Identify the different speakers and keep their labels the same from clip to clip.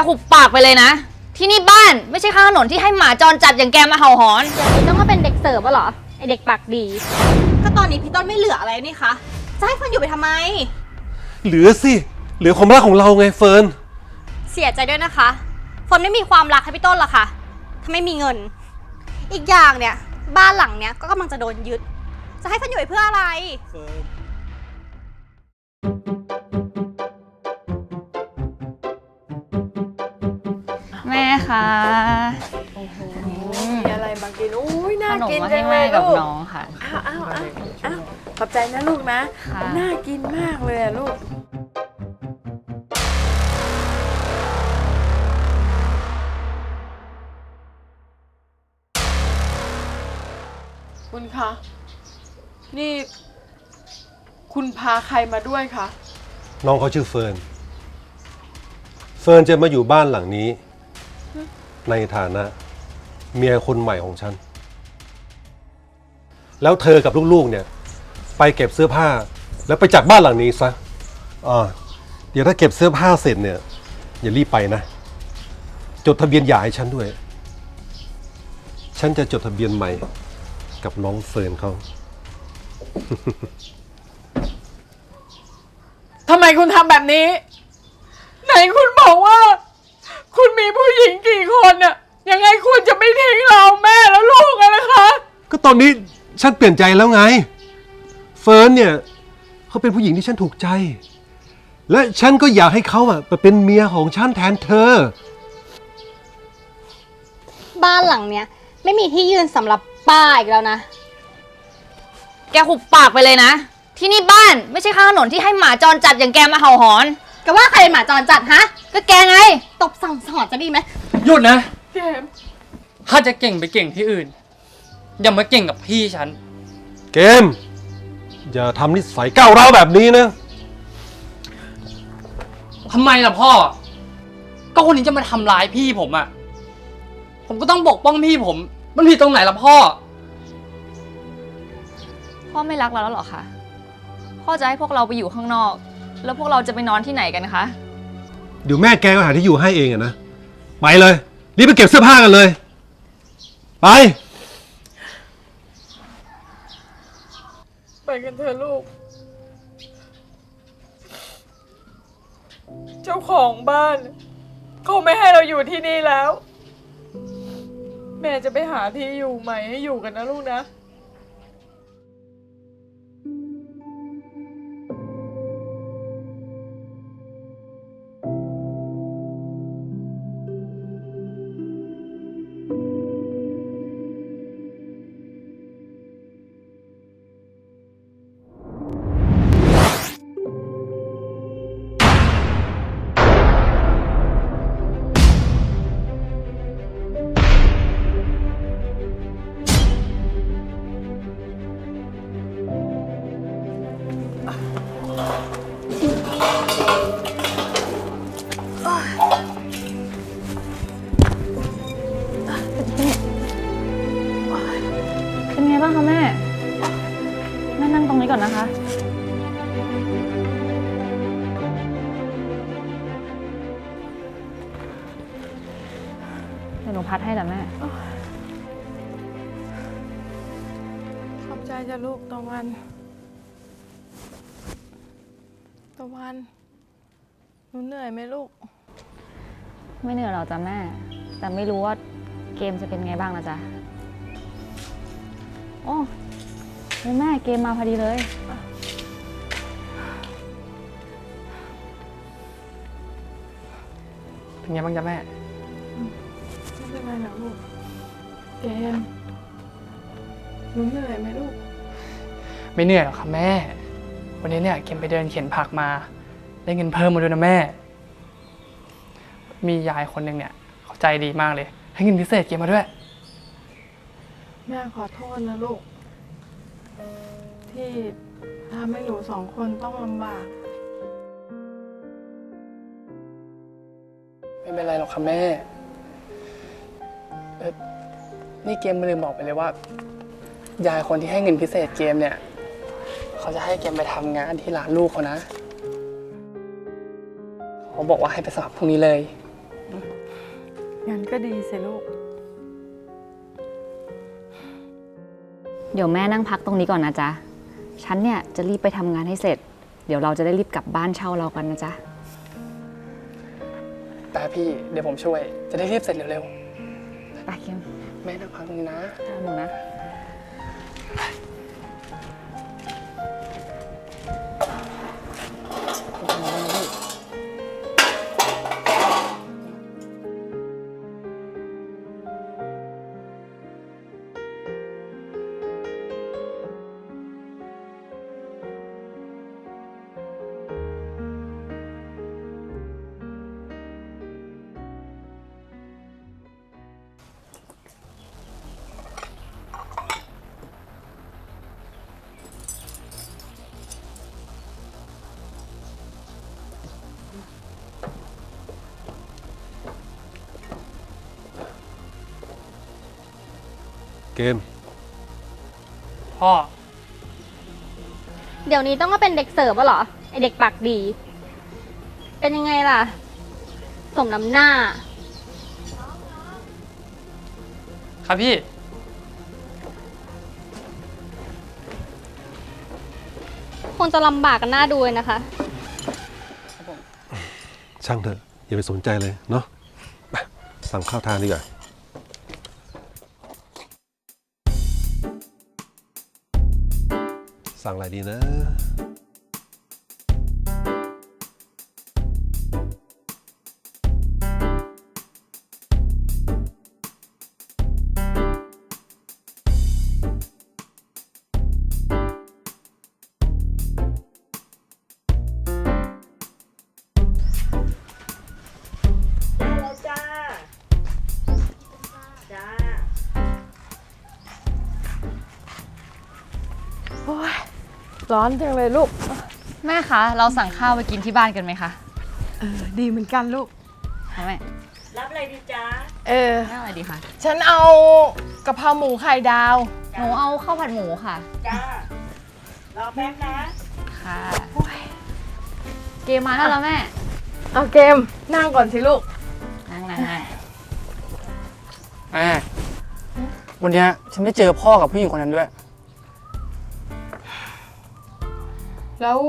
Speaker 1: กหุบปากไปเลยนะ ที่นี่บ้านไม่ใช่ข้างถนนที่ให้หมาจรจัดอย่างแกมาเห่าหอน
Speaker 2: อย่างนี้ต้องมาเป็นเด็กเสิร์ฟวะเหรอ ไอเด็กปากดี
Speaker 3: ก็ตอนนี้พี่ต้นไม่เหลืออะไรนี่คะ จะให้เฟิร์นอยู่ไปทำไม
Speaker 4: เหลือสิ เหลือความรักของเราไงเฟิร์น
Speaker 3: เสียใจด้วยนะคะเฟิร์นไม่มีความรักให้พี่ต้นหรอกค่ะ ถ้าไม่มีเงิน อีกอย่างเนี่ย บ้านหลังเนี้ยก็กำลังจะโดนยึด จะให้เฟิร์นอยู่ไปเพื่ออะไร
Speaker 1: แม่คะ
Speaker 5: มีอะไรมากินอุ้ย
Speaker 1: ข
Speaker 5: น่าน
Speaker 1: ม
Speaker 5: กิน
Speaker 1: มา
Speaker 5: จั
Speaker 1: ให้
Speaker 5: งเล
Speaker 1: แม่
Speaker 5: ย
Speaker 1: กับ
Speaker 5: ลูก
Speaker 1: น้องค่ะ
Speaker 5: อ้าวอ้าวอ้าวอ้าวขอบใจนะลูกนะ
Speaker 1: ค่ะ
Speaker 5: น่ากินมากเลยอะลูก คุณคะ นี่ คุณพาใครมาด้วยคะ
Speaker 4: น้องเขาชื่อเฟิร์น เฟิร์นจะมาอยู่บ้านหลังนี้ ในฐานะ เมียคนใหม่ของฉัน แล้วเธอกับลูกๆเนี่ย ไปเก็บเสื้อผ้า แล้วไปจากบ้านหลังนี้ซะอ่าเดี๋ยวถ้าเก็บเสื้อผ้าเสร็จเนี่ย อย่ารีบไปนะ จดทะเบียนหย่าให้ฉันด้วย ฉันจะจดทะเบียนใหม่ กับน้องเฟิร์นเขา
Speaker 5: ทำไมคุณทำแบบนี้ ไหนคุณบอกว่า คุณมีผู้หญิงกี่คนอะยังไงคุณจะไม่ทิ้งเราแม่แล้วลูกอะนะคะ
Speaker 4: ก็ตอนนี้ฉันเปลี่ยนใจแล้วไง เฟิร์นเนี่ยเขาเป็นผู้หญิงที่ฉันถูกใจ และฉันก็อยากให้เขาอะมาเป็นเมียของฉันแทนเธอ
Speaker 2: บ้านหลังเนี้ยไม่มีที่ยืนสำหรับป้าอีกแล้วนะ
Speaker 1: แกหุบปากไปเลยนะ ที่นี่บ้านไม่ใช่ข้างถนนที่ให้หมาจรจัดอย่างแกมาเห่าหอน
Speaker 2: ก็ว่าใครเป็นหมาจรจัดฮะ
Speaker 1: ก็แกไง
Speaker 2: ตบสั่งสอนจะดีไหม
Speaker 6: หยุดนะ
Speaker 5: เกม
Speaker 6: ถ้าจะเก่งไปเก่งที่อื่น อย่ามาเก่งกับพี่ฉัน
Speaker 4: เกม อย่าทำนิสัยก้าวร้าวแบบนี้นะ
Speaker 6: ทำไมล่ะพ่อ ก็คนนี้จะมาทำร้ายพี่ผมอะ่ะผมก็ต้องปกป้องพี่ผม มันผิดตรงไหนล่ะพ่อ
Speaker 1: พ่อไม่รักเราแล้วเหรอคะ พ่อจะให้พวกเราไปอยู่ข้างนอก แล้วพวกเราจะไปนอนที่ไหนกันคะ
Speaker 4: เดี๋ยวแม่แกก็หาที่อยู่ให้เองอะนะ ไปเลย รีบไปเก็บเสื้อผ้ากันเลย ไป
Speaker 5: ไปกันเถอะลูก เจ้าของบ้านเขาไม่ให้เราอยู่ที่นี่แล้ว แม่จะไปหาที่อยู่ใหม่ให้อยู่กันนะลูกนะ
Speaker 1: นั่งตรงนี้ก่อนนะคะ เดี๋ยวหนูพัดให้แต่แม่
Speaker 5: ขอบใจจ้ะลูกตะวัน ตะวัน หนูเหนื่อยไหมลูก
Speaker 1: ไม่เหนื่อยหรอกจ้ะแม่ แต่ไม่รู้ว่าเกมจะเป็นไงบ้างนะจ๊ะ โอ้ แล้วแม่เกมมาพอดีเลย
Speaker 6: เป็นไงบ้างจ๊ะแม่
Speaker 5: ไม่เป็นไรนะลูกเกมหนูเหนื่อยไหมลูก
Speaker 6: ไม่เหนื่อยหรอกค่ะแม่ วันนี้เนี่ยเข็มไปเดินเข็นผักมา ได้เงินเพิ่มมาด้วยนะแม่ มียายคนหนึ่งเนี่ยเขาใจดีมากเลย ให้เงินพิเศษเกมมาด้วย
Speaker 5: แม่ขอโทษนะลูก ที่ทำให้หนูสองคนต้องลำบาก
Speaker 6: ไม่เป็นไรหรอกค่ะแม่เอ่อนี่เกมลืมบอกไปเลยว่า ยายคนที่ให้เงินพิเศษเกมเนี่ย เขาจะให้เกมไปทำงานที่ร้านลูกเขานะ เขาบอกว่าให้ไปสมัครพรุ่งนี้เลย
Speaker 5: งั้นก็ดีสิลูก
Speaker 1: เดี๋ยวแม่นั่งพักตรงนี้ก่อนนะจ๊ะ ฉันเนี่ยจะรีบไปทำงานให้เสร็จ เดี๋ยวเราจะได้รีบกลับบ้านเช่าเรากันนะจ๊ะ
Speaker 7: แต่พี่เดี๋ยวผมช่วย จะได้รีบเสร็จเร็ว
Speaker 1: ไปเกม
Speaker 7: ๆ แม่นั่งพักตรงนี้นะ
Speaker 1: เอาหนูนะ
Speaker 4: เกม
Speaker 8: พ่อ
Speaker 3: เดี๋ยวนี้ต้องมาเป็นเด็กเสิร์ฟอะเหรอ ไอเด็กปากดี เป็นยังไงล่ะ สมน้ำหน้า
Speaker 8: ครับพี่
Speaker 3: คงจะลำบากกันหน้าดูเลยนะคะ
Speaker 4: ช่างเถอะ อย่าไปสนใจเลยเนาะไปสั่งข้าวทานดีกว่า สั่งอะไรดีนะ
Speaker 5: ร้อนจังเลยลูก
Speaker 1: แม่คะเราสั่งข้าวไปกินที่บ้านกันไหมคะ
Speaker 5: เออดีเหมือนกันลูก
Speaker 1: คะแม่
Speaker 5: เออ
Speaker 1: แม่อะไรดีคะ
Speaker 5: ฉันเอากะเพราหมูไข่ดาว
Speaker 1: หนูเอาข้าวผัดหมูค่ะ
Speaker 9: จ้ารอแป๊บนะ
Speaker 1: ค่ะเกมมาแล้วเหรอแม่
Speaker 5: เอาเกมนั่งก่อนสิลูก
Speaker 1: นั่งนั่งนั่ง
Speaker 7: แม่วันเนี้ยฉันไม่เจอพ่อกับผู้หญิงคนนั้นด้วย
Speaker 5: แล้ว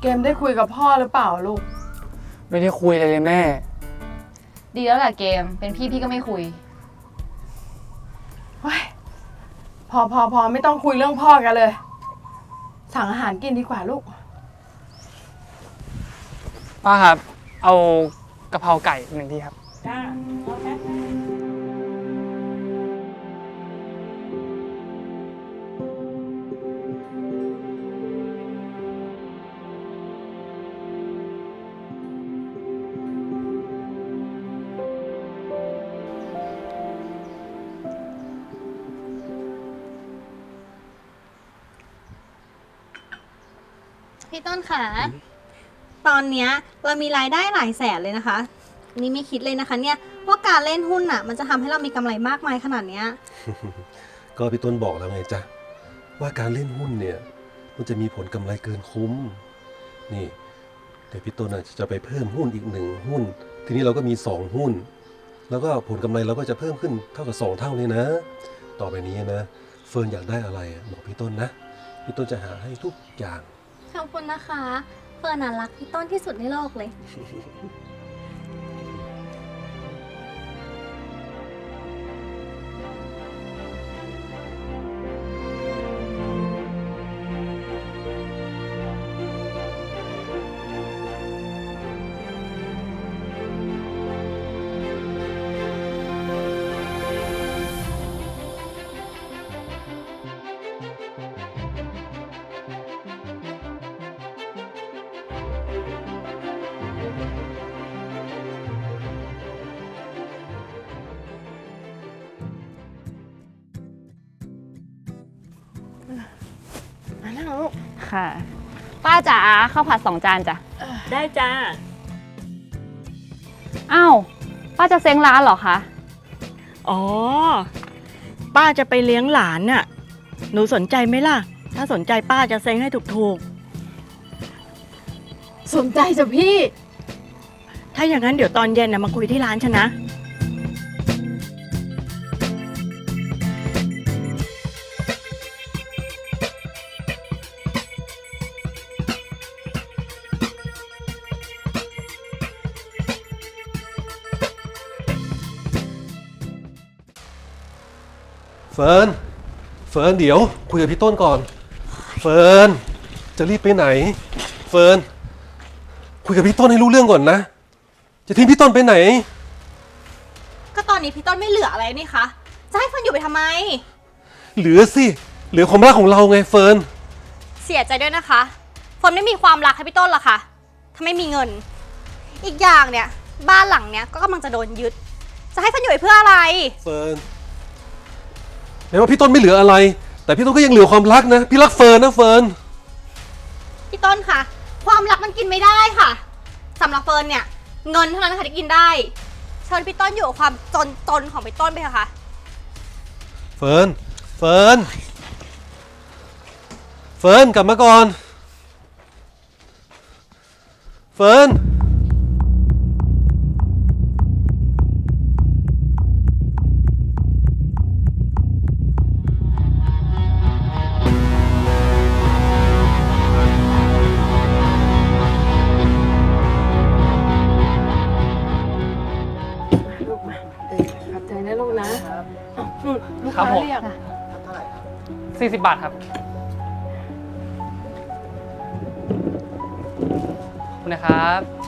Speaker 5: เกมได้คุยกับพ่อหรือเปล่าลูก
Speaker 7: ไม่ได้คุยอะไรเลยแม่
Speaker 1: ดีแล้วแหละเกม เป็นพี่พี่ก็ไม่คุย
Speaker 5: พอพอพอไม่ต้องคุยเรื่องพ่อกันเลย สั่งอาหารกินดีกว่าลูก
Speaker 7: ป้าครับ เอากะเพราไก่หนึ่งที่ครับ
Speaker 9: จ้า
Speaker 3: พี่ต้นขาตอนเนี้ยเรามีรายได้หลายแสนเลยนะคะ นี่ไม่คิดเลยนะคะเนี่ยว่าการเล่นหุ้นอะ มันจะทำให้เรามีกำไรมากมายขนาดเนี้ย
Speaker 4: ก็พี่ต้นบอกแล้วไงจ๊ะ ว่าการเล่นหุ้นเนี่ย มันจะมีผลกำไรเกินคุ้ม นี่เดี๋ยวพี่ต้นน่ะจะไปเพิ่มหุ้นอีกหนึ่งหุ้น ทีนี้เราก็มีสองหุ้น แล้วก็ผลกำไรเราก็จะเพิ่มขึ้นเท่ากับสองเท่าเลยนะ ต่อไปนี้นะ เฟิร์นอยากได้อะไรอะบอกพี่ต้นนะ พี่ต้นจะหาให้ทุกอย่าง
Speaker 3: ขอบคุณนะคะ เฟิร์นน่ะรักพี่ต้นที่สุดในโลกเลย
Speaker 1: ค่ะ ป้าจ๋าข้าวผัดสองจานจ้ะ
Speaker 9: ได้จ้า
Speaker 1: อ้าวป้าจะเซ้งร้านเหรอคะ
Speaker 9: อ๋อ ป้าจะไปเลี้ยงหลานน่ะ หนูสนใจไหมล่ะ ถ้าสนใจป้าจะเซ็งให้ถูก
Speaker 5: สนใจจ้ะพี่
Speaker 9: ๆ ถ้าอย่างนั้นเดี๋ยวตอนเย็นนะมาคุยที่ร้านฉันนะ
Speaker 4: เฟิร์นเฟิร์นเดี๋ยว คุยกับพี่ต้นก่อน เฟิร์นจะรีบไปไหน เฟิร์นคุยกับพี่ต้นให้รู้เรื่องก่อนนะ จะทิ้งพี่ต้นไปไหน
Speaker 3: ก็ตอนนี้พี่ต้นไม่เหลืออะไรนี่คะจะให้เฟิร์นอยู่ไปทำไม
Speaker 4: เหลือสิ เหลือความรักของเราไงเฟิร์น
Speaker 3: เสียใจด้วยนะคะเฟิร์นไม่มีความรักให้พี่ต้นหรอกค่ะถ้าไม่มีเงิน อีกอย่างเนี่ย บ้านหลังเนี้ยก็กำลังจะโดนยึด จะให้เฟิร์นอยู่ไปเพื่ออะไร
Speaker 4: เฟิร์น แม้ว่าพี่ต้นไม่เหลืออะไร แต่พี่ต้นก็ยังเหลือความรักนะ พี่รักเฟิร์นนะเฟิร์น
Speaker 3: พี่ต้นค่ะ ความรักมันกินไม่ได้ค่ะสำหรับเฟิร์นเนี่ย เงินเท่านั้นค่ะที่กินได้ เชิญพี่ต้นอยู่กับความจนจนๆของพี่ต้นไปเถอะค่ะ
Speaker 4: เฟิร์นเฟิร์นเฟิร์นกลับมาก่อน เฟิร์น
Speaker 5: 40 บา
Speaker 6: ทครับบคุณนะครับ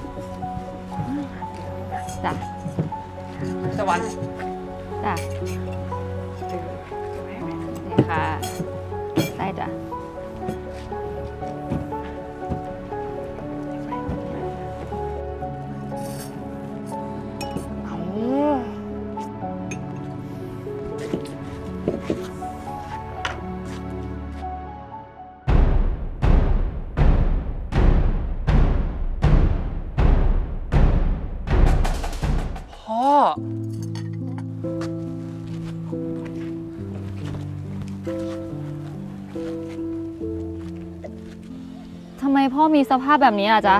Speaker 6: ำ
Speaker 1: ไมพ่อมีสภาพแบบนี้ล่ะจ๊ะ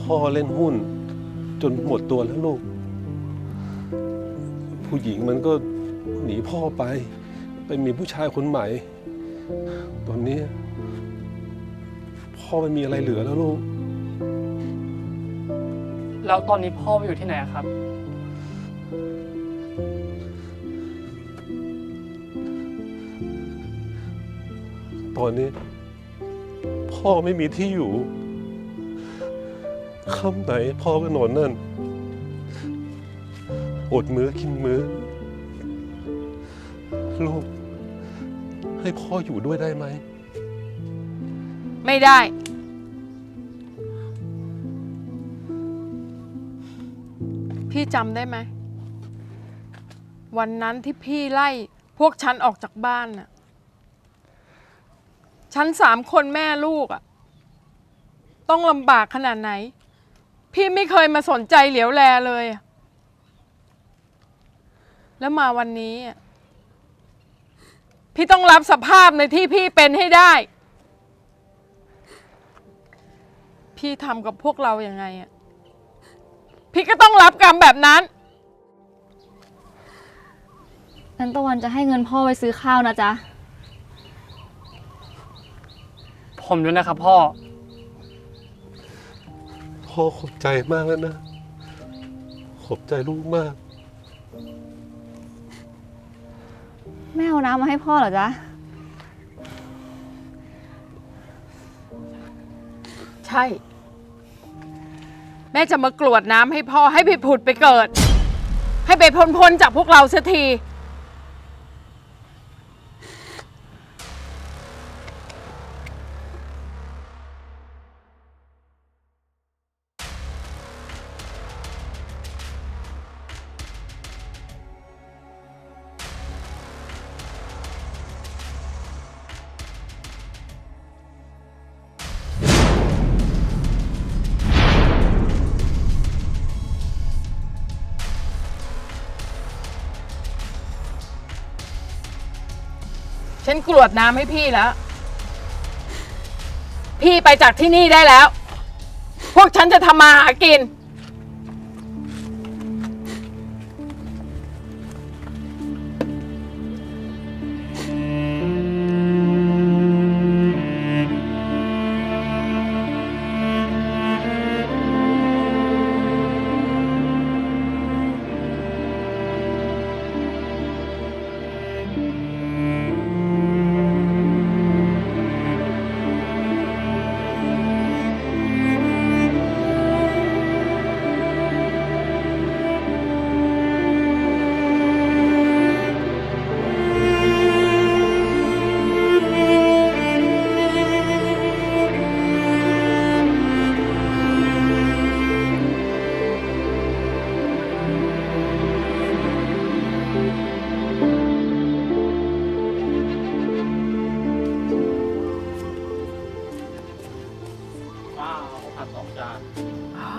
Speaker 4: พ่อเล่นหุ้น จนหมดตัวแล้วลูก ผู้หญิงมันก็หนีพ่อไป ไปมีผู้ชายคนใหม่ ตอนนี้ พ่อไม่มีอะไรเหลือแล้วลูก
Speaker 6: แล้วตอนนี้พ่อไปอยู่ที่ไหนอะครับ
Speaker 4: ตอนนี้ พ่อไม่มีที่อยู่ค่ำไหนพ่อก็นอนนั่น อดมื้อกินมื้อ ลูก ให้พ่ออยู่ด้วยได้ไหม
Speaker 5: ไม่ได้ พี่จำได้ไหม วันนั้นที่พี่ไล่พวกฉันออกจากบ้านน่ะ ฉันสามคนแม่ลูกอะต้องลำบากขนาดไหน พี่ไม่เคยมาสนใจเหลียวแลเลย แล้วมาวันนี้อะพี่ต้องรับสภาพในที่พี่เป็นให้ได้ พี่ทำกับพวกเราอยัางไงอะพี่ก็ต้องรับกรรมแบบนั้น
Speaker 1: งั้นตะวันจะให้เงินพ่อไปซื้อข้าวนะจ๊ะ
Speaker 6: ผมด้วยนะครับพ่อ
Speaker 4: พ่อขอบใจมากแล้วนะ ขอบใจลูกมาก
Speaker 1: แม่เอาน้ำมาให้พ่อเหรอจ๊ะ
Speaker 5: ใช่ แม่จะมากรวดน้ำให้พ่อให้ไปผุดไปเกิด ให้ไปพ้นพ้นๆจากพวกเราเสียที ฉันกรวดน้ำให้พี่แล้ว พี่ไปจากที่นี่ได้แล้ว พวกฉันจะทำมาหากิน อ๋อ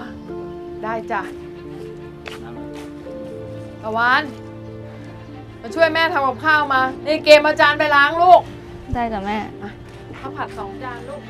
Speaker 5: ได้จ้ะตะวัน มาช่วยแม่ทำกับข้าวมา นี่เกมอาจารย์ไปล้างลูก
Speaker 1: ได้จ้ะแม่
Speaker 5: ข้าวผัดสองจานลูก